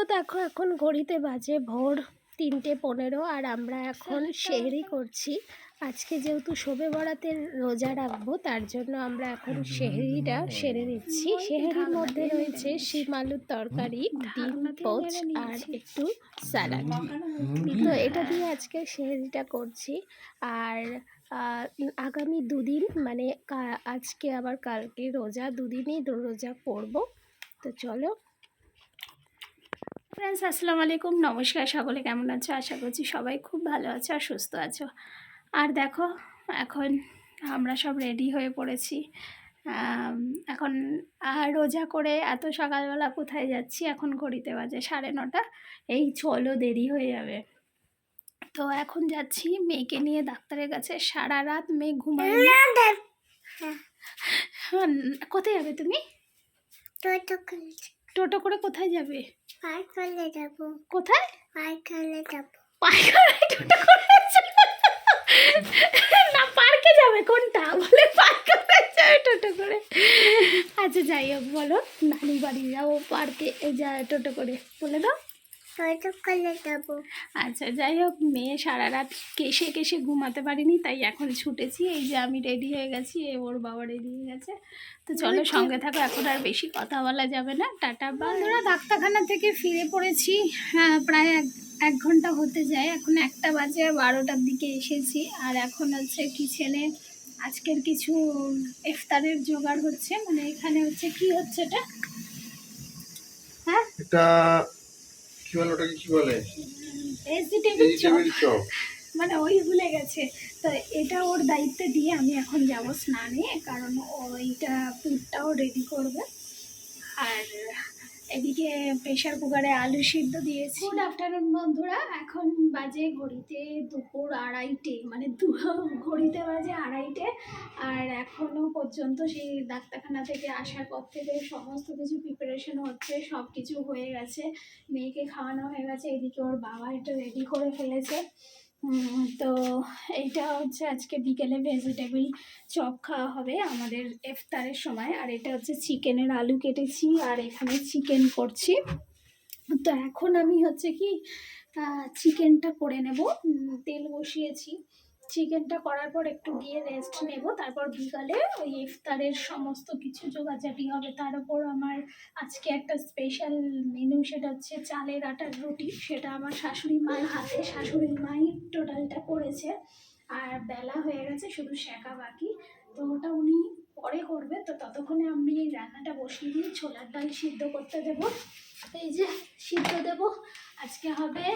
তো দেখো এখন ঘড়িতে বাজে ভোর তিনটে পনেরো আর আমরা এখন সেহরি করছি। আজকে যেহেতু শোবে বরাতে রোজা রাখব তার জন্য আমরা এখন সেহরিটা সেরে নিচ্ছি। সেহরির মধ্যে রয়েছে শিম আলুর তরকারি ডিম পোচ আর একটু স্যালাড। তো এটা দিয়ে আজকে সেহরিটা করছি। আর আগামী দুদিন মানে আজকে আবার কালকে রোজা দুদিনই রোজা করব তো চলো ফ্রেন্ডস আসসালামু আলাইকুম। নমস্কার সকলে কেমন আছো? আশা করছি সবাই খুব ভালো আছো আর সুস্থ আছো। আর দেখো এখন আমরা সব রেডি হয়ে পড়েছি। এখন আর রোজা করে এত সকালবেলা কোথায় যাচ্ছি? এখন ঘড়িতে বাজে সাড়ে নটা। এই চলো দেরি হয়ে যাবে। তো এখন যাচ্ছি মেয়েকে নিয়ে ডাক্তারের কাছে। সারা রাত মেয়ে ঘুমায় কোথায় যাবে তুমি? টোটো করে কোথায় যাবে? পার্কলে যাব। কোথায়? পার্কলে যাব। পার্কলে না পার্কে যাবে কোনটা? বলে পার্কলে যাবে টোটো করে। আচ্ছা যাই হোক বলো। নানি বাড়ি যাব পার্কে যা টোটো করে। বলে দাও। আচ্ছা যাই হোক মেয়ে সারা রাত কেসে কেসে ঘুমাতে পারিনি তাই এখন ছুটেছি। এই যে আমি রেডি হয়ে গেছি এ ওর বাবা রেডি হয়ে গেছে। তো চলো সঙ্গে থাকো এখন আর বেশি কথা বলা যাবে না। টাটা বন্ধুরা ডাক্তারখানা থেকে ফিরে পড়েছি। হ্যাঁ প্রায় এক এক ঘণ্টা হতে যায়। এখন একটা বাজে বারোটার দিকে এসেছি। আর এখন হচ্ছে কি ছেলে আজকের কিছু ইফতারের জোগাড় হচ্ছে। মানে এখানে হচ্ছে কি হচ্ছে এটা? হ্যাঁ? এটা কি বলে? ওটাকে কি বলে ভেজিটেবল চপ মানে ওই ভুলে গেছে। তো এটা ওর দায়িত্বে দিয়ে আমি এখন যাব স্নানে কারণ ওইটা পুরটাও রেডি করবে। আর এদিকে প্রেশার কুকারে আলু সিদ্ধ দিয়েছি। গুড আফটারনুন বন্ধুরা। এখন বাজে ঘড়িতে দুপুর আড়াইটে মানে দু- ঘড়িতে বাজে আড়াইটে। আর এখনও পর্যন্ত সেই ডাক্তারখানা থেকে আসার পর থেকে সমস্ত কিছু প্রিপারেশন হচ্ছে সব কিছু হয়ে গেছে। মেয়েকে খাওয়ানো হয়ে গেছে, এদিকে ওর বাবা এটা রেডি করে ফেলেছে। তো এইটা হচ্ছে আজকে বিকেলে ভেজিটেবল চপ খাওয়া হবে আমাদের ইফতারের সময়। আর এটা হচ্ছে চিকেনের আলু কেটেছি আর এখানে চিকেন করছি। তো এখন আমি হচ্ছে কি চিকেনটা করে নেব। তেল বসিয়েছি। চিকেনটা করার পর একটু গিয়ে রেস্ট নেব। তারপর বিকালে ওই ইফতারের সমস্ত কিছু জোগাড়জাটি হবে। তার উপর আমার আজকে একটা স্পেশাল মেনু সেটা হচ্ছে চালের আটার রুটি। সেটা আমার শাশুড়ি মায়ের হাতে, শাশুড়ি মাই টোটালটা করেছে। আর বেলা হয়ে গেছে, শুধু শেখা বাকি। তো ওটা উনি পরে করবে। তো ততক্ষণে আমি এই রান্নাটা বসিয়ে দিয়ে ছোলার ডাল সিদ্ধ করতে দেবো। এই যে সিদ্ধ দেবো। আজকে হবে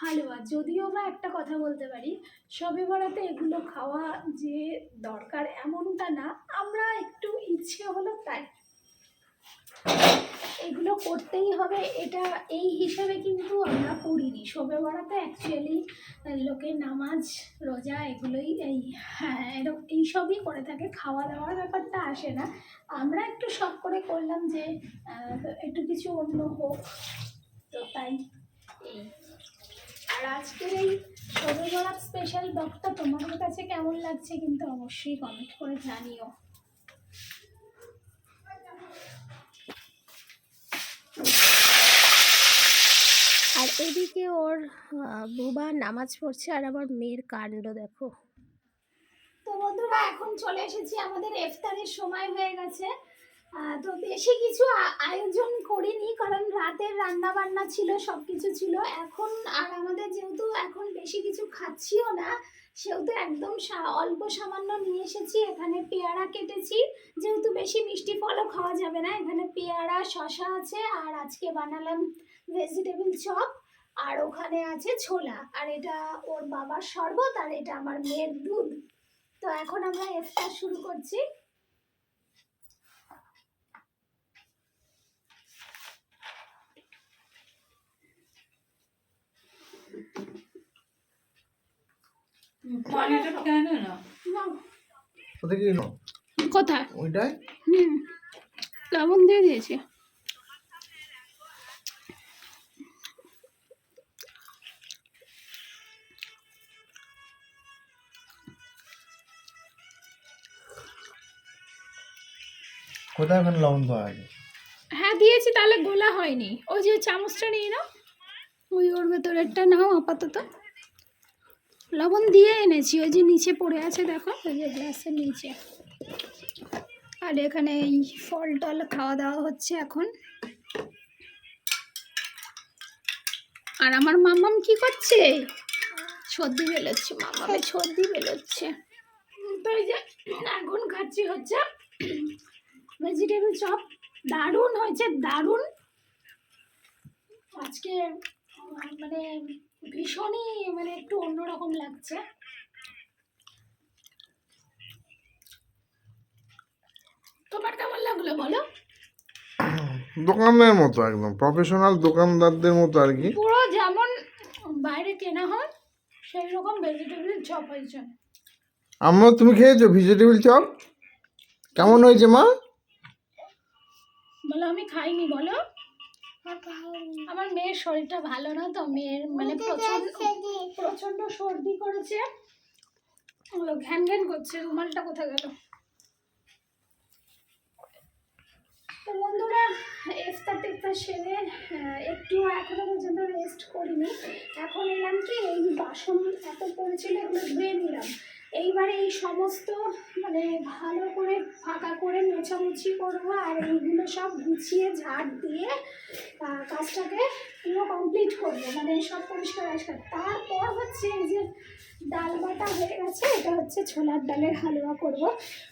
হালুয়া যদিও বা একটা কথা বলতে পারি, সবে বেড়াতে এগুলো খাওয়া যে দরকার এমনটা না, আমরা একটু ইচ্ছে হলো তাই। এগুলো করতেই হবে, এটা এই হিসাবে কিন্তু আমরা করিনি। শোবে বেড়াতে অ্যাকচুয়ালি লোকে নামাজ, রোজা এগুলোই এই হ্যাঁ এরকম এইসবই করে থাকে খাওয়া দাওয়ার ব্যাপারটা আসে না। আমরা একটু শখ করে করলাম যে একটু কিছু অন্য হোক, তো তাই এই। আর আজকের এই বরাত স্পেশাল ব্লগটা তোমাদের কাছে কেমন লাগছে কিন্তু অবশ্যই কমেন্ট করে জানিও। আর এদিকে ওর বুবা নামাজ পড়ছে আর আমার মেয়ের কাণ্ড দেখো। তো বন্ধুরা এখন চলে এসেছি আমাদের ইফতারের সময় হয়ে গেছে। তো বেশি কিছু আয়োজন করিনি, কারণ রাতের রান্না বান্না ছিল সব কিছু ছিল। এখন আর আমাদের যেহেতু এখন বেশি কিছু খাচ্ছিও না, সেহেতু একদম অল্প সামান্য নিয়ে এসেছি। এখানে পেয়ারা কেটেছি। যেহেতু বেশি মিষ্টি ফলও খাওয়া যাবে না, এখানে পেয়ারা শশা আছে, আর আজকে বানালাম ভেজিটেবল চপ আর ওখানে আছে ছোলা। আর এটা ওর বাবার শরবত, আর এটা আমার মেয়ের দুধ। তো এখন আমরা ইফতার শুরু করছি পানিটা কেন না নাও। ওটা কি এলো? কোথায়? ওইটাই হুম। লবণ দিয়ে দিয়েছি। কোথায় ওখানে লবণ দেওয়া আছে হ্যাঁ দিয়েছি তাহলে গোলা হয়নি। ওই যে চামচটা নিয়ে নাও। ওই ওর ভেতরেরটা নাও আপাতত। লবণ দিয়ে এনেছি, ওই যে নিচে পড়ে আছে দেখো ওই যে গ্লাসের নিচে। আর এখানে এই ফল টল খাওয়া দাওয়া হচ্ছে এখন। আর আমার মাম্মাম কি করছে? সর্দি বেরোচ্ছে মামামে সর্দি বেরোচ্ছে। তো যে খাচ্ছি হচ্ছে ভেজিটেবল চপ দারুণ হয়েছে, দারুণ। আজকে মানে ভীষণই মানে একটু অন্যরকম লাগছে। তোমার কেমন লাগল বলো? দোকানের মতো একদম প্রফেশনাল দোকানদারদের মতো আর কি। পুরো যেমন বাইরে কেনা হয় সেই রকম ভেজিটেবল চপ হয়েছে। আমরা তুমি খেয়েছো ভেজিটেবিল চপ কেমন হয়েছে মা? বলো আমি খাইনি বলো। আমার মেয়ের শরীরটা ভালো না তো মেয়ের মানে প্রচণ্ড প্রচণ্ড সর্দি করেছে। ওগুলো ঘ্যান ঘ্যান করছে রুমালটা কোথায় গেল? তো বন্ধুরা ইফতার টিফতার সেরে একটু এখনও পর্যন্ত রেস্ট করিনি। এখন এলাম কি এই বাসন এত পড়েছিল এগুলো ধুয়ে নিলাম। এইবারে এই সমস্ত মানে ভালো করে, ফাঁকা করে মোছামুছি করব আর এইগুলো সব গুছিয়ে, ঝাড় দিয়ে কাজটাকে পুরো কমপ্লিট করব। মানে সব পরিষ্কার পরিষ্কার তারপর হচ্ছে এই যে ডাল বাটা হয়ে গেছে, এটা হচ্ছে ছোলার ডালের হালুয়া করব।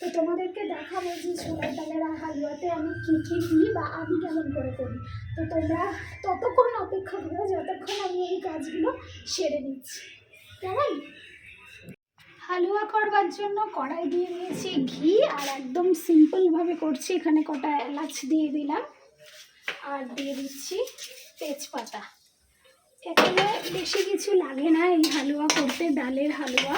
তো তোমাদেরকে দেখাবো যে ছোলার ডালের হালুয়াতে আমি কী কী দিই বা আমি কেমন করে করি। তো তোমরা ততক্ষণ অপেক্ষা করো, যতক্ষণ আমি এই কাজগুলো সেরে নিচ্ছি। কেমন? হালুয়া করবার জন্য কড়াই দিয়ে দিয়েছি ঘি আর একদম সিম্পলভাবে করছি। এখানে কটা এলাচ দিয়ে দিলাম আর দিয়ে দিচ্ছি তেজপাতা। এখানে বেশি কিছু লাগে না এই হালুয়া করতে, ডালের হালুয়া।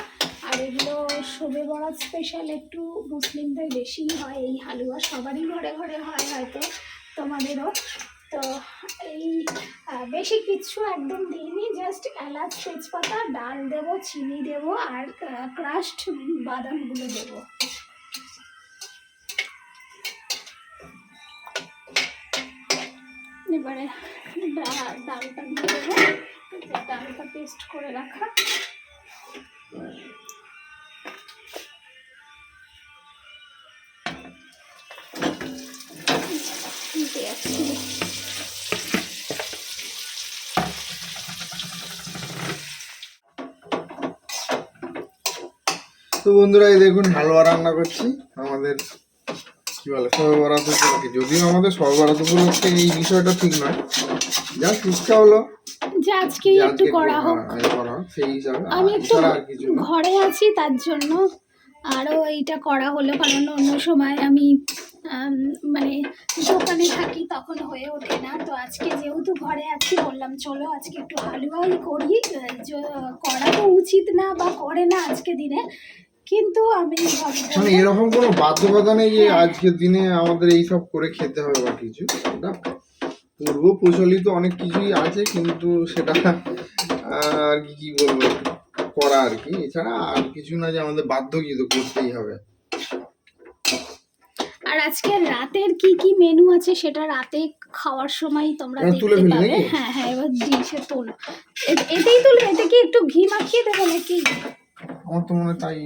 আর এগুলো শোবে বরাত স্পেশাল একটু মুসলিমদের বেশিই হয়। এই হালুয়া সবারই ঘরে ঘরে হয় হয়তো তোমাদেরও। তো এই বেশি কিছু একদম দিইনি জাস্ট এলাচ, তেজপাতা, ডাল দেবো, চিনি দেবো আর ক্রাস্ট বাদামগুলো দেবো। এবারে ডালটা দিয়ে দেবো। ডালটা পেস্ট করে রাখা। তো বন্ধুরা এই দেখুন হালুয়া রান্না করছি। আমাদের কি বলে সবে বরাত উপলক্ষে। যদিও আমাদের সবে বরাত উপলক্ষে এই বিষয়টা ঠিক নয়। যা ইচ্ছা হলো যে আজকেই একটু করা হোক। হ্যাঁ, করা হোক, সেই হিসাবে আমি একটু ঘরে আছি তার জন্য আরও এইটা করা হলো কারণ অন্য সময় আমি মানে দোকানে থাকি তখন হয়ে ওঠে না। তো আজকে যেহেতু ঘরে আছি বললাম চলো আজকে একটু হালুয়াই করি। করা তো উচিত না বা করে না আজকে দিনে। কিন্তু আমি মানে এরকম কোনো বাধ্যকতা নেই যে আজকের দিনে আমাদের এই সব করে খেতে হবে বা কিছু এটা পূর্ব প্রচলিত অনেক কিছুই আছে কিন্তু সেটা আর কি কি বলব করা আর কি। এছাড়া আর কিছু না যে আমাদের বাধ্য কিন্তু করতেই হবে। আর আজকে রাতের কি কি মেনু আছে সেটা রাতে খাওয়ার সময় তোমরা তুলে দেখতে পাবে। হ্যাঁ হ্যাঁ এবার ডিশে তোলো। এতেই তুলবে এতে কি একটু ঘি মাখিয়ে দেবে নাকি? আমার তো মনে তাই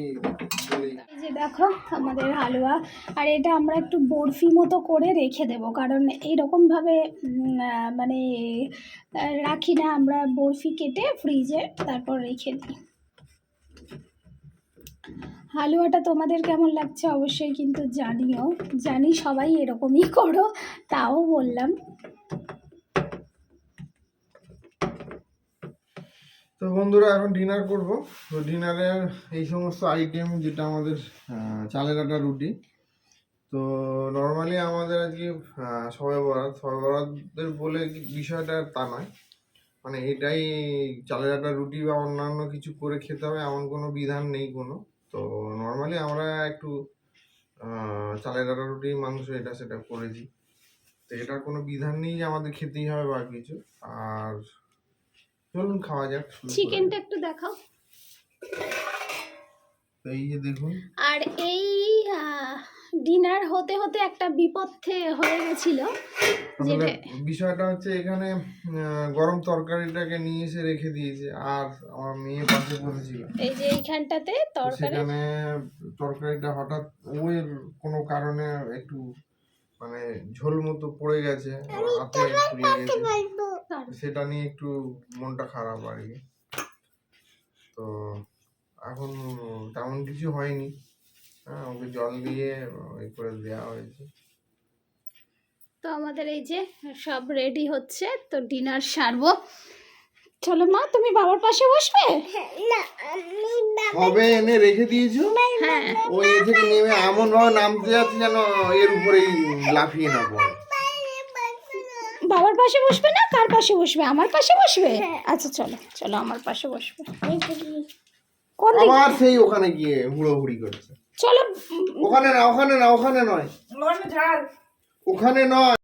যে দেখো, আমাদের হালুয়া। আর এটা আমরা একটু বরফি মতো করে রেখে দেব, কারণ এইরকমভাবে মানে রাখি না আমরা বরফি কেটে ফ্রিজে তারপর রেখে দিই। হালুয়াটা তোমাদের কেমন লাগছে অবশ্যই কিন্তু জানিও। জানি সবাই এরকমই করো, তাও বললাম। তো বন্ধুরা এখন ডিনার করব। তো ডিনারের এই সমস্ত আইটেম যেটা আমাদের চালের আটা রুটি তো নর্মালি আমাদের আজকে আহ, সবে বরাত। সবে বরাতের বলে বিষয়টা তা নয়। মানে এটাই চালের আটা রুটি বা অন্যান্য কিছু করে খেতে হবে এমন কোনো বিধান নেই কোনো। তো নর্মালি আমরা একটু চালের আটা রুটি মাংস এটা সেটা করেছি। তো এটার কোনো বিধান নেই যে আমাদের খেতেই হবে বা কিছু। আর চলুন খাওয়া যাক। চিকেনটা একটু দেখাও। এই যে দেখুন। আর এই ডিনার হতে হতে একটা বিপথে হয়ে গেছিল বিষয়টা হচ্ছে এখানে গরম তরকারিটাকে নিয়ে এসে রেখে দিয়েছে আর আমার মেয়ে পাশে বসেছিল। এই যে এইখানটাতে তরকারি সেখানে তরকারিটা হঠাৎ ওই কোনো কারণে একটু মানে ঝোল মতো পড়ে গেছে হাতে সেটা নিয়ে একটু মনটা খারাপ আর কি। তো এখন তেমন কিছু হয়নি। হ্যাঁ ওকে জল দিয়ে ওই করে দেওয়া হয়েছে। তো আমাদের এই যে সব রেডি হচ্ছে তো ডিনার সারবো। চলো মা তুমি বাবার পাশে বসবে? না আমি কবে এনে রেখে দিয়েছ? হ্যাঁ। ওই এ থেকে নেমে এমন ভাবে নামতে যাচ্ছে যেন এর উপরেই লাফিয়ে না পড়ে। বাবার পাশে বসবে না? কার পাশে বসবে? আমার পাশে বসবে? আচ্ছা চলো চলো আমার পাশে বসবে। কোন দিকে? আবার সেই ওখানে গিয়ে হুড়োহুড়ি করছে। চলো ওখানে না ওখানে না ওখানে নয়। ওখানে নয়।